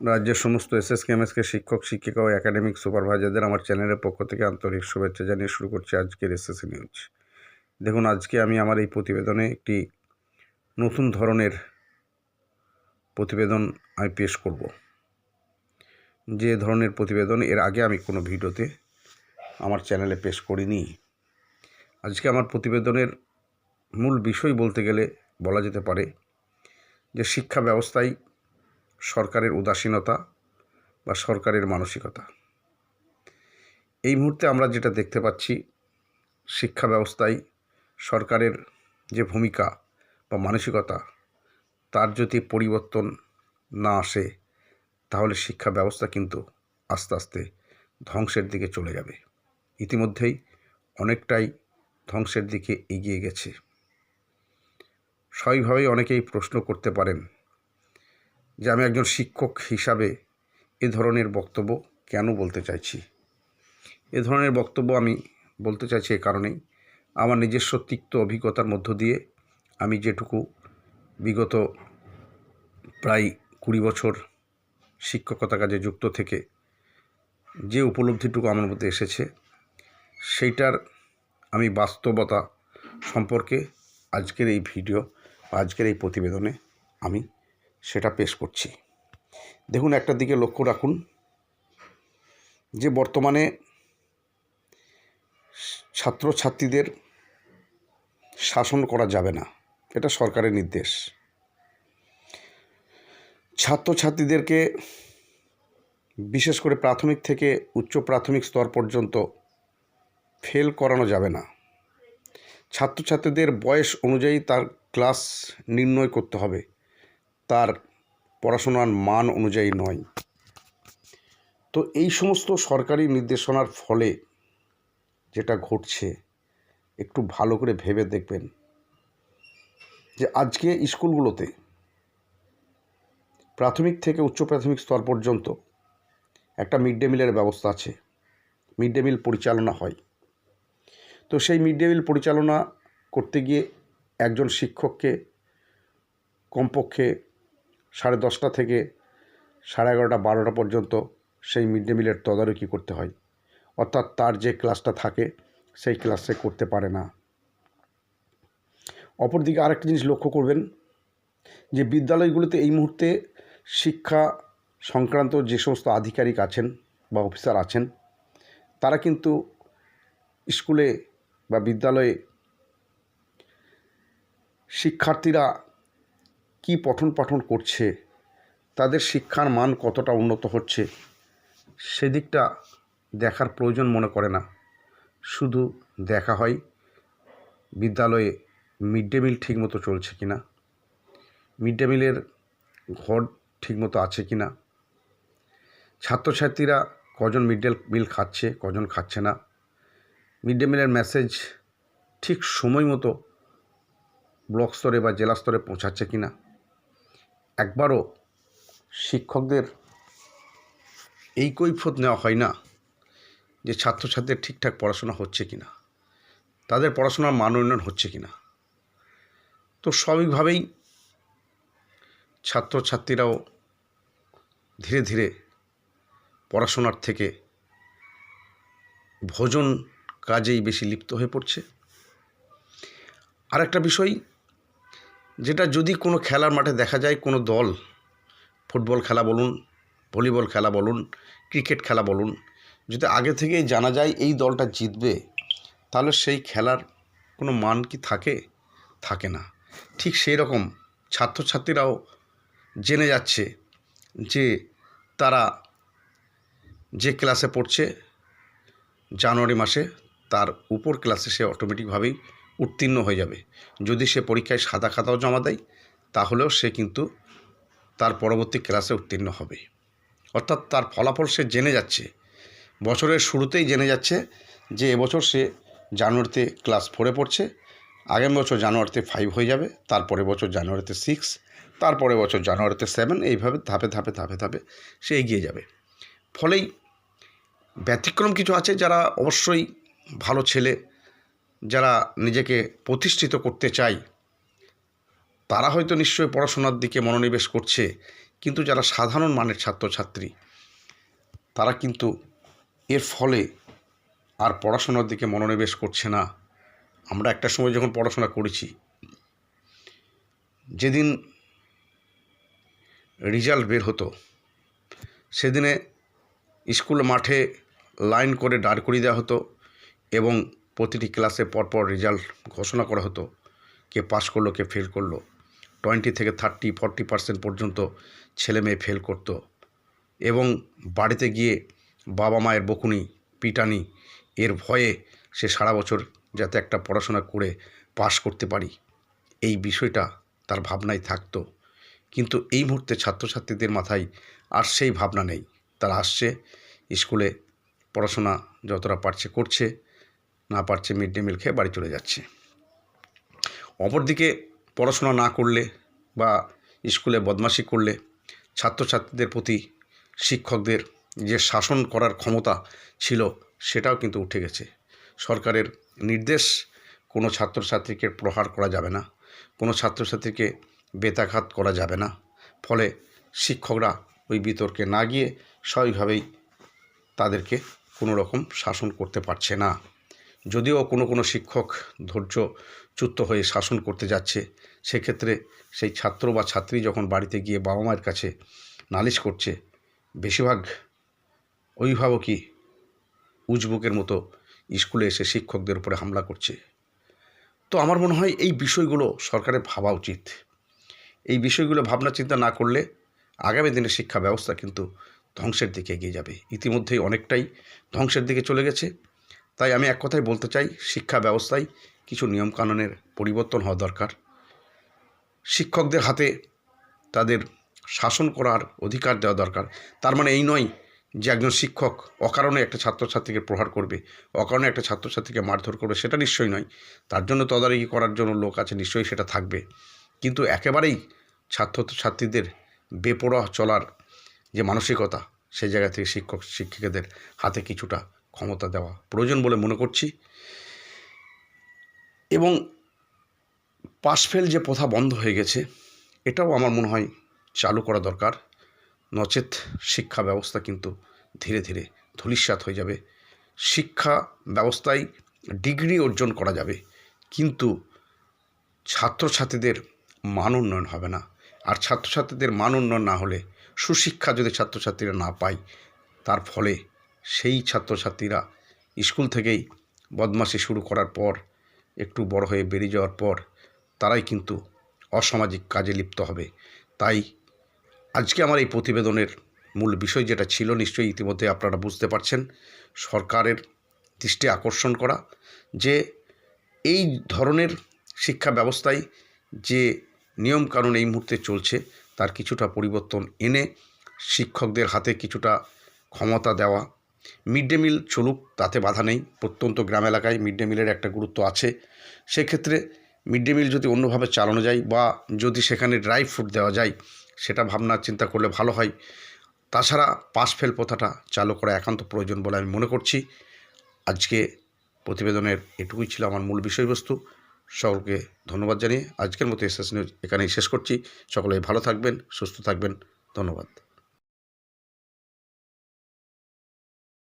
রাজ্যের সমস্ত এসএস কেমএসকে শিক্ষক, শিক্ষিকা ও একাডেমিক সুপারভাইজারদের আমার চ্যানেলের পক্ষ থেকে আন্তরিক শুভেচ্ছা জানিয়ে শুরু করছি আজকের এসএসসি নিউজ। দেখুন, আজকে আমি আমার এই প্রতিবেদনে একটি নতুন ধরনের প্রতিবেদন আমি পেশ করব। যে ধরনের প্রতিবেদন, এর আগে আমি কোনো ভিডিওতে আমার চ্যানেলে পেশ করিনি। আজকে আমার প্রতিবেদনের মূল বিষয় বলতে গেলে বলা যেতে পারে যে শিক্ষা ব্যবস্থায় সরকারের উদাসীনতা বা সরকারের মানসিকতা। এই মুহূর্তে আমরা যেটা দেখতে পাচ্ছি, শিক্ষা ব্যবস্থায় সরকারের যে ভূমিকা বা মানসিকতা, তার যদি পরিবর্তন না আসে, তাহলে শিক্ষা ব্যবস্থা কিন্তু আস্তে আস্তে ধ্বংসের দিকে চলে যাবে। ইতিমধ্যেই অনেকটাই ধ্বংসের দিকে এগিয়ে গেছে। স্বাভাবিকভাবেই অনেকেই প্রশ্ন করতে পারেন যে আমি একজন শিক্ষক হিসাবে এ ধরনের বক্তব্য কেন বলতে চাইছি? এ ধরনের বক্তব্য আমি বলতে চাইছি এ কারণেই। আমার নিজস্ব তিক্ত অভিজ্ঞতার মধ্য দিয়ে আমি যেটুকু বিগত প্রায় কুড়ি বছর শিক্ষকতা কাজে যুক্ত থেকে যে উপলব্ধিটুকু আমার মধ্যে এসেছে, সেইটার আমি বাস্তবতা সম্পর্কে আজকের এই ভিডিও, আজকের এই প্রতিবেদনে আমি সেটা পেশ করছি। দেখুন, একটা দিকে লক্ষ্য রাখুন যে বর্তমানে ছাত্রছাত্রীদের শাসন করা যাবে না। এটা সরকারের নির্দেশ। ছাত্রছাত্রীদেরকে বিশেষ করে প্রাথমিক থেকে উচ্চ প্রাথমিক স্তর পর্যন্ত ফেল করানো যাবে না। ছাত্রছাত্রীদের বয়স অনুযায়ী তার ক্লাস নির্ণয় করতে হবে। তার পড়াশোনার মান অনুযায়ী নয়। তো এই সমস্ত সরকারি নির্দেশনার ফলে যেটা ঘটছে, একটু ভালো করে ভেবে দেখবেন যে আজকে স্কুলগুলোতে প্রাথমিক থেকে উচ্চ প্রাথমিক স্তর পর্যন্ত একটা মিড ডে মিলের ব্যবস্থা আছে। মিড ডে মিল পরিচালনা হয়। তো সেই মিড ডে মিল পরিচালনা করতে গিয়ে একজন শিক্ষককে কমপক্ষে সাড়ে দশটা থেকে সাড়ে এগারোটা, বারোটা পর্যন্ত সেই মিড ডে মিলের তদারকি করতে হয়। অর্থাৎ তার যে ক্লাসটা থাকে, সেই ক্লাসে করতে পারে না। অপরদিকে আরেকটা জিনিস লক্ষ্য করবেন যে বিদ্যালয়গুলোতে এই মুহূর্তে শিক্ষা সংক্রান্ত যে সমস্ত আধিকারিক আছেন বা অফিসার আছেন, তারা কিন্তু স্কুলে বা বিদ্যালয়ে শিক্ষার্থীরা কি পঠন পাঠন করছে? তাদের শিক্ষার মান কতটা উন্নত হচ্ছে? সেদিকটা দেখার প্রয়োজন মনে করে না। শুধু দেখা হয়, বিদ্যালয়ে মিড ডে মিল ঠিকমতো চলছে কি না? মিড ডে মিলের ঘর ঠিকমতো আছে কি না? ছাত্রছাত্রীরা কজন মিড ডে মিল খাচ্ছে, কজন খাচ্ছে না? মিড ডে মিলের মেসেজ ঠিক সময় মতো ব্লক স্তরে বা জেলা স্তরে পৌঁছাচ্ছে কি না? একবারও শিক্ষকদের এই কৈফত নেওয়া হয় না যে ছাত্রছাত্রীদের ঠিকঠাক পড়াশোনা হচ্ছে কি না, তাদের পড়াশোনার মান উন্নয়ন হচ্ছে কি না। তো স্বাভাবিকভাবেই ছাত্রছাত্রীরাও ধীরে ধীরে পড়াশোনার থেকে ভোজন কাজেই বেশি লিপ্ত হয়ে পড়ছে। আর একটা বিষয় যেটা যদি কোনো খেলার মাঠে দেখা যায়, কোনো দল, ফুটবল খেলা বলুন, ভলিবল খেলা বলুন, ক্রিকেট খেলা বলুন, যদি আগে থেকেই জানা যায় এই দলটা জিতবে, তাহলে সেই খেলার কোনো মান কি থাকে? থাকে না। ঠিক সেই রকম ছাত্রছাত্রীরাও জেনে যাচ্ছে যে তারা যে ক্লাসে পড়ছে, জানুয়ারি মাসে তার উপর ক্লাসে সে অটোমেটিকভাবেই উত্তীর্ণ হয়ে যাবে। যদি সে পরীক্ষায় সাদা খাতাও জমা দেয়, তাহলেও সে কিন্তু তার পরবর্তী ক্লাসে উত্তীর্ণ হবে। অর্থাৎ তার ফলাফল সে জেনে যাচ্ছে। বছরের শুরুতেই জেনে যাচ্ছে যে এবছর সে জানুয়ারিতে ক্লাস ফোরে পড়ছে আগামী বছর জানুয়ারিতে ফাইভ হয়ে যাবে, তারপরে বছর জানুয়ারিতে সিক্স, তারপরে বছর জানুয়ারিতে সেভেন, এইভাবে ধাপে ধাপে ধাপে ধাপে সে এগিয়ে যাবে। ফলেই ব্যতিক্রম কিছু আছে যারা অবশ্যই ভালো ছেলে যারা নিজেকে প্রতিষ্ঠিত করতে চায়, তারা হয়তো নিশ্চয়ই পড়াশোনার দিকে মনোনিবেশ করছে, কিন্তু যারা সাধারণ মানের ছাত্রছাত্রী, তারা কিন্তু এর ফলে আর পড়াশোনার দিকে মনোনিবেশ করছে না। আমরা একটা সময় যখন পড়াশোনা করেছি, যেদিন রেজাল্ট বের হতো, সেদিনে স্কুল মাঠে লাইন করে দাঁড় করিয়ে দেওয়া হতো এবং প্রতিটি ক্লাসে পরপর রেজাল্ট ঘোষণা করা হতো। কে পাশ করল, কে ফেল করল। টোয়েন্টি থেকে থার্টি ফর্টি পার্সেন্ট পর্যন্ত ছেলে মেয়ে ফেল করতো। এবং বাড়িতে গিয়ে বাবা মায়ের বকুনি, পিটানি, এর ভয়ে সে সারা বছর যাতে একটা পড়াশোনা করে পাশ করতে পারি, এই বিষয়টা তার ভাবনায় থাকতো। কিন্তু এই মুহূর্তে ছাত্রছাত্রীদের মাথায় আর সেই ভাবনা নেই। তারা আসছে, স্কুলে পড়াশোনা যতটা পারছে করছে। না পারছে মিড ডে মিল খেয়ে বাড়ি চলে যাচ্ছে। অপরদিকে পড়াশোনা না করলে বা স্কুলে বদমাশি করলে ছাত্রছাত্রীদের প্রতি শিক্ষকদের যে শাসন করার ক্ষমতা ছিল সেটাও কিন্তু উঠে গেছে। সরকারের নির্দেশ কোনো ছাত্রছাত্রীকে প্রহার করা যাবে না, কোনো ছাত্রছাত্রীকে বেতাঘাত করা যাবে না। ফলে শিক্ষকরা ওই বিতর্কে না গিয়ে স্বাভাবিকভাবেই তাদেরকে কোনো রকম শাসন করতে পারছে না। যদিও কোনো কোনো শিক্ষক ধৈর্যচ্যুত হয়ে শাসন করতে যাচ্ছে, সেক্ষেত্রে সেই ছাত্র বা ছাত্রী যখন বাড়িতে গিয়ে বাবা মায়ের কাছে নালিশ করছে, বেশিরভাগ অভিভাবকই উজবুকের মতো স্কুলে এসে শিক্ষকদের উপরে হামলা করছে। তো আমার মনে হয় এই বিষয়গুলো সরকারের ভাবা উচিত। এই বিষয়গুলো ভাবনা চিন্তা না করলে আগামী দিনের শিক্ষা ব্যবস্থা কিন্তু ধ্বংসের দিকে এগিয়ে যাবে। ইতিমধ্যেই অনেকটাই ধ্বংসের দিকে চলে গেছে। তাই আমি এক কথাই বলতে চাই, শিক্ষা ব্যবস্থায় কিছু নিয়মকানুনের পরিবর্তন হওয়া দরকার। শিক্ষকদের হাতে তাদের শাসন করার অধিকার দেওয়া দরকার। তার মানে এই নয় যে একজন শিক্ষক অকারণে একটা ছাত্রছাত্রীকে প্রহার করবে, অকারণে একটা ছাত্রছাত্রীকে মারধর করবে, সেটা নিশ্চয়ই নয়। তার জন্য তদারকি করার জন্য লোক আছে, নিশ্চয়ই সেটা থাকবে। কিন্তু একেবারেই ছাত্রছাত্রীদের বেপরোয়া চলার যে মানসিকতা, সেই জায়গা থেকে শিক্ষক, শিক্ষিকাদের হাতে কিছুটা ক্ষমতা দেওয়া প্রয়োজন বলে মনে করছি। এবং পাশ ফেল যে প্রথা বন্ধ হয়ে গেছে, এটাও আমার মনে হয় চালু করা দরকার। নচেত শিক্ষা ব্যবস্থা কিন্তু ধীরে ধীরে ধূলিসাৎ হয়ে যাবে। শিক্ষা ব্যবস্থায় ডিগ্রি অর্জন করা যাবে, কিন্তু ছাত্রছাত্রীদের মান উন্নয়ন হবে না। আর ছাত্রছাত্রীদের মান উন্নয়ন না হলে সুশিক্ষা যদি ছাত্রছাত্রীরা না পায়, তার ফলে সেই ছাত্রছাত্রীরা স্কুল থেকেই বদমাশি শুরু করার পর, একটু বড় হয়ে বেরিয়ে যাওয়ার পর, তারাই কিন্তু অসামাজিক কাজে লিপ্ত হবে। তাই আজকে আমার এই প্রতিবেদনের মূল বিষয় যেটা ছিল নিশ্চয়ই ইতিমধ্যে আপনারা বুঝতে পারছেন, সরকারের দৃষ্টি আকর্ষণ করা যে এই ধরনের শিক্ষা ব্যবস্থায় যে নিয়মকানুন এই মুহূর্তে চলছে, তার কিছুটা পরিবর্তন এনে শিক্ষকদের হাতে কিছুটা ক্ষমতা দেওয়া মিড ডে মিল চলুক, তাতে বাধা নেই। প্রত্যন্ত গ্রাম এলাকায় মিড ডে মিলের একটা গুরুত্ব আছে। সেক্ষেত্রে মিড ডে মিল যদি অন্যভাবে চালানো যায় বা যদি সেখানে ড্রাই ফ্রুট দেওয়া যায়, সেটা ভাবনা চিন্তা করলে ভালো হয়। তাছাড়া পাস ফেল প্রথাটা চালু করা একান্ত প্রয়োজন বলে আমি মনে করছি। আজকে প্রতিবেদনের এটুকুই ছিল আমার মূল বিষয়বস্তু। সকলকে ধন্যবাদ জানিয়ে আজকের মতো এস নিউজ এখানেই শেষ করছি। সকলে ভালো থাকবেন, সুস্থ থাকবেন। ধন্যবাদ।